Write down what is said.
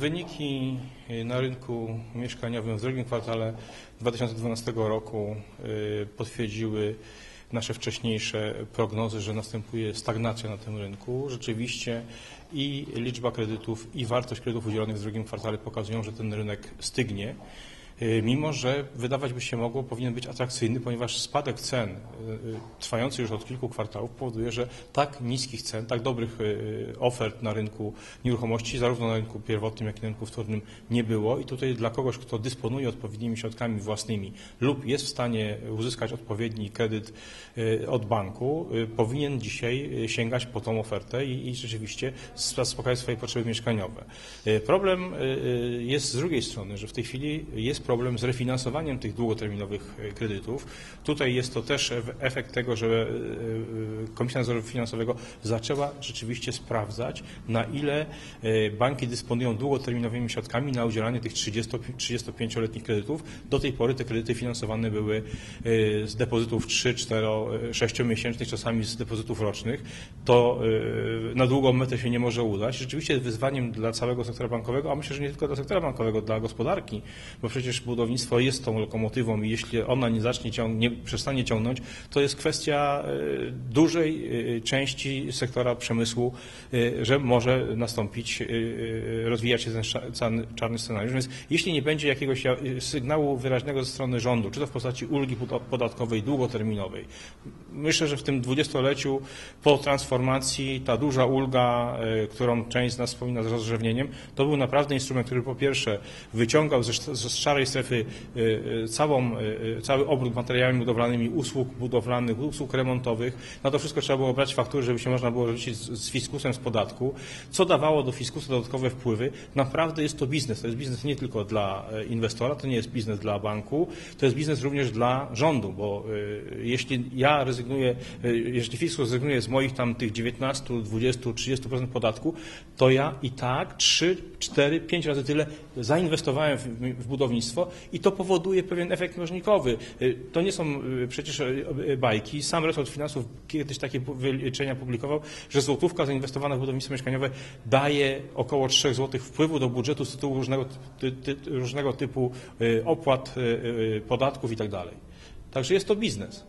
Wyniki na rynku mieszkaniowym w drugim kwartale 2012 roku y, potwierdziły nasze wcześniejsze prognozy, że następuje stagnacja na tym rynku. Rzeczywiście i liczba kredytów, i wartość kredytów udzielonych w drugim kwartale pokazują, że ten rynek stygnie. Y, Mimo, że wydawać by się mogło, powinien być atrakcyjny, ponieważ spadek cen y, y, trwający już od kilku kwartałów powoduje, że tak niskich cen, tak dobrych ofert na rynku nieruchomości, zarówno na rynku pierwotnym, jak i na rynku wtórnym nie było. I tutaj dla kogoś, kto dysponuje odpowiednimi środkami własnymi lub jest w stanie uzyskać odpowiedni kredyt od banku, powinien dzisiaj sięgać po tą ofertę i, i rzeczywiście zaspokajać swoje potrzeby mieszkaniowe. Problem jest z drugiej strony, że w tej chwili jest problem z refinansowaniem tych długoterminowych y, kredytów. Tutaj jest to też efekt tego, że y, y, Komisja Nadzoru Finansowego zaczęła rzeczywiście sprawdzać, na ile banki dysponują długoterminowymi środkami na udzielanie tych 30 35-letnich kredytów. Do tej pory te kredyty finansowane były z depozytów 3, 4, 6 miesięcznych, czasami z depozytów rocznych. To na długą metę się nie może udać. Rzeczywiście wyzwaniem dla całego sektora bankowego, a myślę, że nie tylko dla sektora bankowego, dla gospodarki, bo przecież budownictwo jest tą lokomotywą i jeśli ona nie zacznie ciąg- nie przestanie ciągnąć, to jest kwestia y, dużej y, części sektora przemysłu, y, że może nastąpić, rozwijać się ten czarny scenariusz. Więc jeśli nie będzie jakiegoś ja- sygnału wyraźnego ze strony rządu, czy to w postaci ulgi poda- podatkowej długoterminowej, myślę, że w tym dwudziestoleciu po transformacji ta duża ulga, którą część z nas wspomina z rozrzewnieniem, to był naprawdę instrument, który po pierwsze wyciągał ze, ze szarej strefy y, y, całą, y, cały obrót materiałami budowlanymi, usług budowlanych, usług remontowych. Na to wszystko trzeba było brać faktury, żeby się można było rzucić z, z fiskusem z podatku, co dawało do fiskusu dodatkowe wpływy. Naprawdę jest to biznes. To jest biznes nie tylko dla e, inwestora, to nie jest biznes dla banku, to jest biznes również dla rządu, bo y, jeśli ja rezygnuję, y, jeśli fiskus zrezygnuje z moich tam tych 19, 20, 30% podatku, to ja i tak 3, 4, 5 razy tyle zainwestowałem w, w budownictwo i to powoduje pewien efekt mnożnikowy. Y, To nie są y, przecież y, bajki. Sam resort finansów kiedyś takie wyliczenia publikował, że złotówka zainwestowana w budownictwo mieszkaniowe daje około 3 zł wpływu do budżetu z tytułu różnego, ty, ty, różnego typu opłat, podatków i tak. Także jest to biznes.